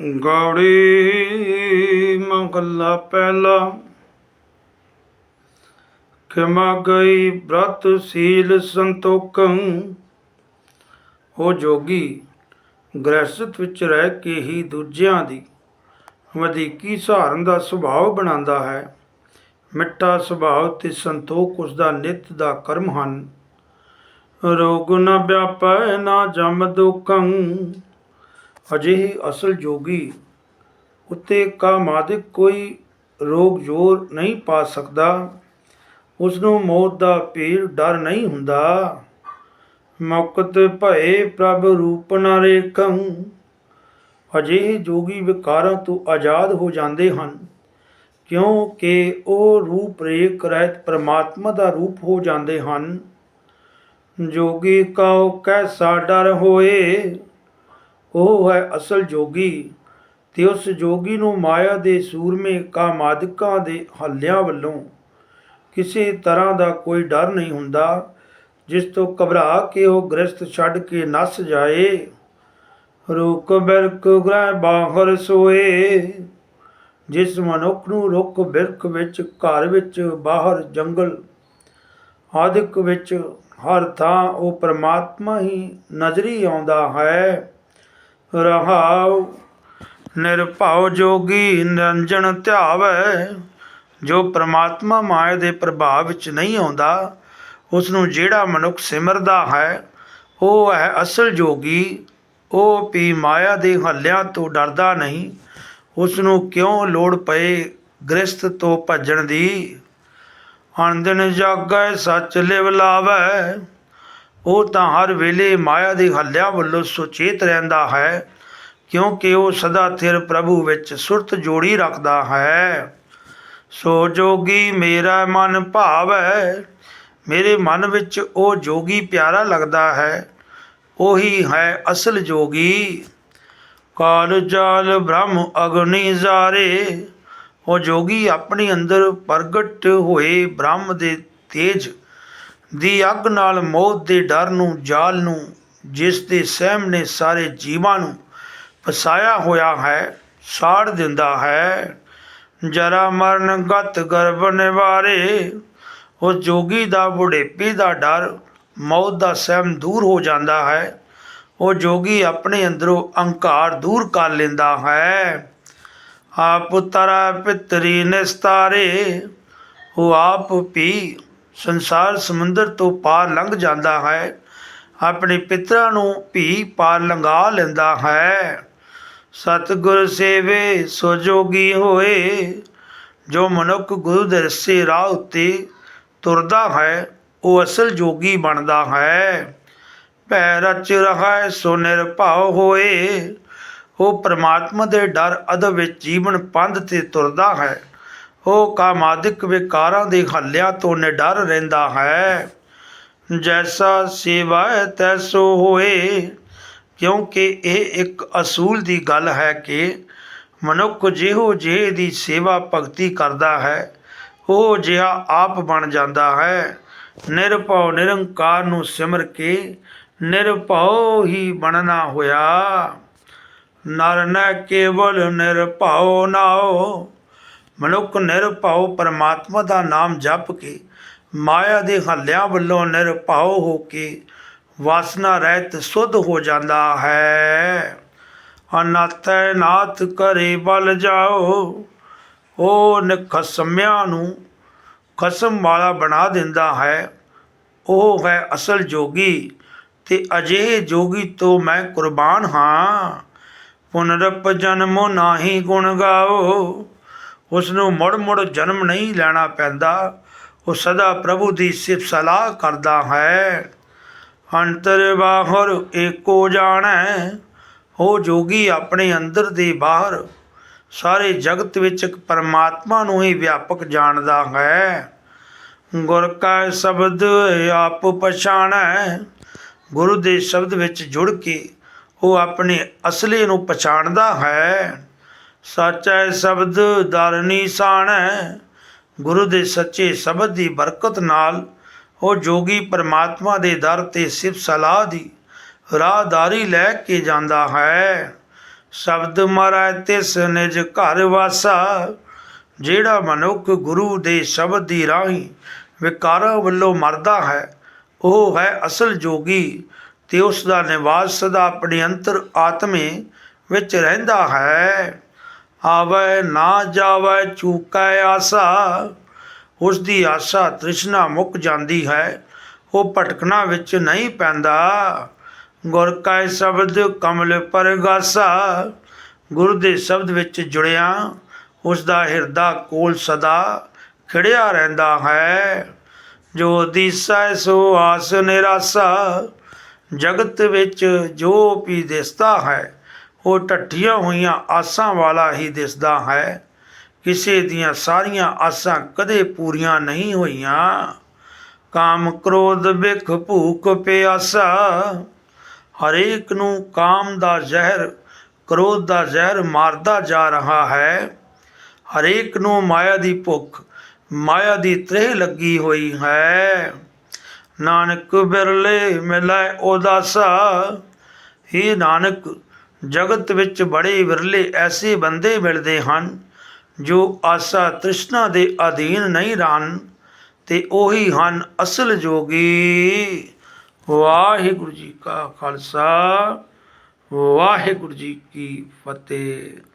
ਗੌੜੀ ਮਹੱਲਾ ਪਹਿਲਾ। ਖਿਮਾ ਗਈ ਬ੍ਰਤ ਸੀਲ ਸੰਤੋਖੰ। ਉਹ ਜੋਗੀ ਗ੍ਰਹਿਸਤ ਵਿੱਚ ਰਹਿ ਕੇ ਹੀ ਦੂਜਿਆਂ ਦੀ ਵਧੀਕੀ ਸਹਾਰਨ ਦਾ ਸੁਭਾਅ ਬਣਾਉਂਦਾ ਹੈ। ਮਿੱਠਾ ਸੁਭਾਅ ਤੇ ਸੰਤੋਖ ਉਸ ਦਾ ਨਿਤ ਦਾ ਕਰਮ ਹਨ। ਰੋਗ ਨਾ ਵਿਆਪੈ, ਨਾ ਜਮ ਦੁਖੰ। ਅਜਿਹੀ ਅਸਲ ਜੋਗੀ ਉੱਤੇ ਕਾ ਮਾਦਿਕ ਕੋਈ ਰੋਗ ਜੋਰ ਨਹੀਂ ਪਾ ਸਕਦਾ। ਉਸ ਨੂੰ ਮੌਤ ਦਾ ਪੀਰ ਡਰ ਨਹੀਂ ਹੁੰਦਾ। ਮੁਕਤ ਭਏ ਪ੍ਰਭ ਰੂਪ ਨ ਰੇਖੰ ਅਜਿਹੇ ਜੋਗੀ ਵਿਕਾਰਾਂ ਤੋਂ ਆਜ਼ਾਦ ਹੋ ਜਾਂਦੇ ਹਨ। ਕਿਉਂਕਿ ਉਹ ਰੂਪ ਰੇਖ ਰਹਿਤ ਪਰਮਾਤਮਾ ਦਾ ਰੂਪ ਹੋ ਜਾਂਦੇ ਹਨ। ਜੋਗੀ ਕਉ ਕੈਸਾ ਡਰ ਹੋਏ? ਉਹ ਹੈ ਅਸਲ ਜੋਗੀ ਤੇ ਉਸ ਜੋਗੀ ਨੂੰ ਮਾਇਆ ਦੇ ਸੂਰਮੇ ਕਾਮਾਦਿਕਾਂ ਦੇ ਹੱਲਿਆਂ ਵੱਲੋਂ ਕਿਸੇ ਤਰ੍ਹਾਂ ਦਾ ਕੋਈ ਡਰ ਨਹੀਂ ਹੁੰਦਾ, ਜਿਸ ਤੋਂ ਘਬਰਾ ਕੇ ਉਹ ਗ੍ਰਸਤ ਛੱਡ ਕੇ ਨਸ ਜਾਏ। ਰੁਕ ਬਿਰਕ ਗ੍ਰਹਿ ਬਾਹਰ ਸੋਏ, ਜਿਸ ਮਨੁੱਖ ਨੂੰ ਰੁੱਖ ਬਿਰਖ ਵਿੱਚ, ਘਰ ਵਿੱਚ, ਬਾਹਰ ਜੰਗਲ ਆਦਿਕ ਵਿੱਚ, ਹਰ ਥਾਂ ਉਹ ਪ੍ਰਮਾਤਮਾ ਹੀ ਨਜ਼ਰੀ ਆਉਂਦਾ ਹੈ। ਰਹਾਉ। ਨਿਰਭਉ ਜੋਗੀ ਨਿਰੰਜਨ ਧਿਆਵੈ। ਜੋ ਪ੍ਰਮਾਤਮਾ ਮਾਇਆ ਦੇ ਪ੍ਰਭਾਵ ਵਿੱਚ ਨਹੀਂ ਆਉਂਦਾ ਉਸ ਨੂੰ ਜਿਹੜਾ ਮਨੁੱਖ ਸਿਮਰਦਾ ਹੈ, ਉਹ ਹੈ ਅਸਲ ਜੋਗੀ। ਉਹ ਵੀ ਮਾਇਆ ਦੇ ਹੱਲਿਆਂ ਤੋਂ ਡਰਦਾ ਨਹੀਂ। ਉਸ ਨੂੰ ਕਿਉਂ ਲੋੜ ਪਏ ਗ੍ਰਸਤ ਤੋਂ ਭੱਜਣ ਦੀ? ਅਣਦਿਨ ਜਾਗੈ, ਸੱਚ ਲਿਵ ਲਾਵੈ। ਉਹ ਤਾਂ ਹਰ ਵੇਲੇ ਮਾਇਆ ਦੇ ਹੱਲਿਆਂ ਵੱਲੋਂ ਸੁਚੇਤ ਰਹਿੰਦਾ ਹੈ, ਕਿਉਂਕਿ ਉਹ ਸਦਾ ਥਿਰ ਪ੍ਰਭੂ ਵਿੱਚ ਸੁਰਤ ਜੋੜੀ ਰੱਖਦਾ ਹੈ। ਸੋ ਜੋਗੀ ਮੇਰਾ ਮਨ ਭਾਵੈ, ਮੇਰੇ ਮਨ ਵਿੱਚ ਉਹ ਜੋਗੀ ਪਿਆਰਾ ਲੱਗਦਾ ਹੈ, ਉਹੀ ਹੈ ਅਸਲ ਜੋਗੀ। ਕਾਲ ਜਾਲ ਬ੍ਰਹਮ ਅਗਨੀ ਜਾਰੇ, ਉਹ ਜੋਗੀ ਆਪਣੇ ਅੰਦਰ ਪ੍ਰਗਟ ਹੋਏ ਬ੍ਰਹਮ ਦੇ ਤੇਜ ਦੀ ਅੱਗ ਨਾਲ ਮੌਤ ਦੇ ਡਰ ਨੂੰ, ਜਾਲ ਨੂੰ, ਜਿਸ ਦੇ ਸਹਿਮ ਨੇ ਸਾਰੇ ਜੀਵਾਂ ਨੂੰ ਫਸਾਇਆ ਹੋਇਆ ਹੈ, ਸਾੜ ਦਿੰਦਾ ਹੈ। ਜਰਾ ਮਰਨ ਗਤ ਗਰਭ ਨਿਵਾਰੇ, ਉਹ ਜੋਗੀ ਦਾ, ਬੁਢੇਪੇ ਦਾ ਡਰ, ਮੌਤ ਦਾ ਸਹਿਮ ਦੂਰ ਹੋ ਜਾਂਦਾ ਹੈ। ਉਹ ਜੋਗੀ ਆਪਣੇ ਅੰਦਰੋਂ ਅਹੰਕਾਰ ਦੂਰ ਕਰ ਲੈਂਦਾ ਹੈ। ਆਪ ਤਰਾ ਪਿਤਰੀ ਨਿਸਤਾਰੇ, ਉਹ ਆਪ ਪੀ ਸੰਸਾਰ ਸਮੁੰਦਰ ਤੋਂ ਪਾਰ ਲੰਘ ਜਾਂਦਾ ਹੈ। ਆਪਣੇ ਪਿਤਰਾਂ ਨੂੰ ਵੀ ਪਾਰ ਲੰਘਾ ਲੈਂਦਾ ਹੈ। ਸਤਿਗੁਰ ਸੇਵੇ ਸੋ ਜੋਗੀ ਹੋਏ, ਜੋ ਮਨੁੱਖ ਗੁਰੂ ਦੇ ਰਸਤੇ ਰਾਹ ਉੱਤੇ ਤੁਰਦਾ ਹੈ, ਉਹ ਅਸਲ ਜੋਗੀ ਬਣਦਾ ਹੈ। ਭੈ ਰਚ ਰਹਾ ਸੋ ਨਿਰਭਉ ਹੋਏ, ਉਹ ਪ੍ਰਮਾਤਮਾ ਦੇ ਡਰ ਅਦਬ ਵਿੱਚ ਜੀਵਨ ਪੰਧ ਤੇ ਤੁਰਦਾ ਹੈ। ਉਹ ਕਾਮਾਦਿਕ ਵਿਕਾਰਾਂ ਦੇ ਹੱਲਿਆਂ ਤੋਂ ਨਿਡਰ ਰਹਿੰਦਾ ਹੈ। ਜੈਸਾ ਸੇਵਾ ਤੈਸੋ ਹੋਏ। ਕਿਉਂਕਿ ਇਹ ਇੱਕ ਅਸੂਲ ਦੀ ਗੱਲ ਹੈ ਕਿ ਮਨੁੱਖ ਜਿਹੋ ਜਿਹੇ ਦੀ ਸੇਵਾ ਭਗਤੀ ਕਰਦਾ ਹੈ, ਉਹ ਜਿਹਾ ਆਪ ਬਣ ਜਾਂਦਾ ਹੈ। ਨਿਰਭਉ ਨਿਰੰਕਾਰ ਨੂੰ ਸਿਮਰ ਕੇ ਨਿਰਭਉ ਹੀ ਬਣਨਾ ਹੋਇਆ। ਨਰ ਨ ਕੇਵਲ ਨਿਰਭਉ ਨਾਉ। ਮਨੁੱਖ ਨਿਰਭਉ ਪਰਮਾਤਮਾ ਦਾ ਨਾਮ ਜਪ ਕੇ, ਮਾਇਆ ਦੇ ਹੱਲਿਆਂ ਵੱਲੋਂ ਨਿਰਭਉ ਹੋ ਕੇ ਵਾਸਨਾ ਰਹਿਤ ਸੁਧ ਹੋ ਜਾਂਦਾ ਹੈ। ਅਨਤੈ ਨਾਥ ਕਰੇ ਬਲ ਜਾਓ ਉਹ ਨਖਸਮਿਆਂ ਨੂੰ ਖਸਮ ਵਾਲਾ ਬਣਾ ਦਿੰਦਾ ਹੈ। ਉਹ ਹੈ ਅਸਲ ਜੋਗੀ ਤੇ ਅਜਿਹੇ ਜੋਗੀ ਤੋਂ ਮੈਂ ਕੁਰਬਾਨ ਹਾਂ। ਪੁਨਰਪ ਜਨਮੋ ਨਾਹੀ ਗੁਣ ਗਾਓ ਉਸ ਨੂੰ ਮੁੜ ਮੁੜ ਜਨਮ ਨਹੀਂ ਲੈਣਾ ਪੈਂਦਾ। ਉਹ ਸਦਾ ਪ੍ਰਭੂ ਦੀ ਸਿਫਤ ਸਲਾਹ ਕਰਦਾ ਹੈ। ਅੰਤਰ ਬਾਹਰ ਏਕੋ ਜਾਣੈ ਉਹ ਜੋਗੀ ਆਪਣੇ ਅੰਦਰ ਦੇ ਬਾਹਰ। ਸਾਰੇ ਜਗਤ ਵਿੱਚ ਇੱਕ ਪਰਮਾਤਮਾ ਨੂੰ ਹੀ ਵਿਆਪਕ ਜਾਣਦਾ ਹੈ। ਗੁਰ ਕਾ ਸ਼ਬਦ ਆਪ ਪਛਾਣੈ। ਗੁਰੂ ਦੇ ਸ਼ਬਦ ਵਿੱਚ ਜੁੜ ਕੇ ਉਹ ਆਪਣੇ ਅਸਲੇ ਨੂੰ ਪਛਾਣਦਾ ਹੈ। ਸੱਚਾ ਸ਼ਬਦ ਦਰ ਨਿਸ਼ਾਨੈ ਗੁਰੂ ਦੇ ਸੱਚੇ ਸ਼ਬਦ ਦੀ ਬਰਕਤ ਨਾਲ ਉਹ ਜੋਗੀ ਪਰਮਾਤਮਾ ਦੇ ਦਰ ਤੇ ਸਿਫਤ ਸਲਾਹ ਦੀ ਰਾਹਦਾਰੀ ਲੈ ਕੇ ਜਾਂਦਾ ਹੈ। ਸ਼ਬਦ ਮਾਰੈ ਤਿਸ ਨਿਜ ਘਰ ਵਾਸਾ, ਜਿਹੜਾ ਮਨੁੱਖ ਗੁਰੂ ਦੇ ਸ਼ਬਦ ਦੀ ਰਾਹੀਂ ਵਿਕਾਰਾਂ ਵੱਲੋਂ ਮਰਦਾ ਹੈ, ਉਹ ਹੈ ਅਸਲ ਜੋਗੀ ਤੇ ਉਸ ਦਾ ਨਿਵਾਸ ਸਦਾ ਆਪਣੇ ਅੰਤਰ ਆਤਮੇ ਵਿੱਚ ਰਹਿੰਦਾ ਹੈ। ਆਵੈ, ਨਾ ਜਾਵੈ, ਚੂਕੈ ਆਸਾ। ਉਸ ਦੀ ਆਸਾ ਤ੍ਰਿਸ਼ਨਾ ਮੁੱਕ ਜਾਂਦੀ ਹੈ, ਉਹ ਭਟਕਣਾ ਵਿੱਚ ਨਹੀਂ ਪੈਂਦਾ। ਗੁਰ ਕੈ ਸ਼ਬਦ ਕਮਲ ਪਰਗਾਸਾ। ਗੁਰ ਦੇ ਸ਼ਬਦ ਵਿੱਚ ਜੁੜਿਆ, ਉਸ ਦਾ ਹਿਰਦਾ ਕੋਲ ਸਦਾ ਖਿੜਿਆ ਰਹਿੰਦਾ ਹੈ। ਜੋ ਦਿਸੈ ਸੋ ਆਸ ਨਿਰਾਸਾ, ਜਗਤ ਵਿੱਚ ਜੋ ਵੀ ਦਿਸਦਾ ਹੈ ਉਹ ਢੱਠੀਆਂ ਹੋਈਆਂ ਆਸਾਂ ਵਾਲਾ ਹੀ ਦਿਸਦਾ ਹੈ। ਕਿਸੇ ਦੀਆਂ ਸਾਰੀਆਂ ਆਸਾਂ ਕਦੇ ਪੂਰੀਆਂ ਨਹੀਂ ਹੋਈਆਂ। ਕਾਮ ਕ੍ਰੋਧ ਵਿਖ ਭੂਖ, ਪਿਆਸਾ। ਹਰੇਕ ਨੂੰ ਕਾਮ ਦਾ ਜ਼ਹਿਰ, ਕ੍ਰੋਧ ਦਾ ਜ਼ਹਿਰ ਮਾਰਦਾ ਜਾ ਰਿਹਾ ਹੈ। ਹਰੇਕ ਨੂੰ ਮਾਇਆ ਦੀ ਭੁੱਖ, ਮਾਇਆ ਦੀ ਤ੍ਰੇਹ ਲੱਗੀ ਹੋਈ ਹੈ। ਨਾਨਕ ਬਿਰਲੇ ਮਿਲੈ ਉਦਾਸਾ। ਹੀ ਨਾਨਕ ਜਗਤ ਵਿੱਚ ਬੜੇ ਵਿਰਲੇ ਐਸੇ ਬੰਦੇ ਮਿਲਦੇ ਹਨ, ਜੋ ਆਸਾ ਤ੍ਰਿਸ਼ਨਾ ਦੇ ਅਧੀਨ ਨਹੀਂ ਰਹਿਣ ਤੇ ਉਹੀ ਹਨ ਅਸਲ ਜੋਗੀ। ਵਾਹਿਗੁਰੂ ਜੀ ਕਾ ਖਾਲਸਾ, ਵਾਹਿਗੁਰੂ ਜੀ ਕੀ ਫਤਿਹ।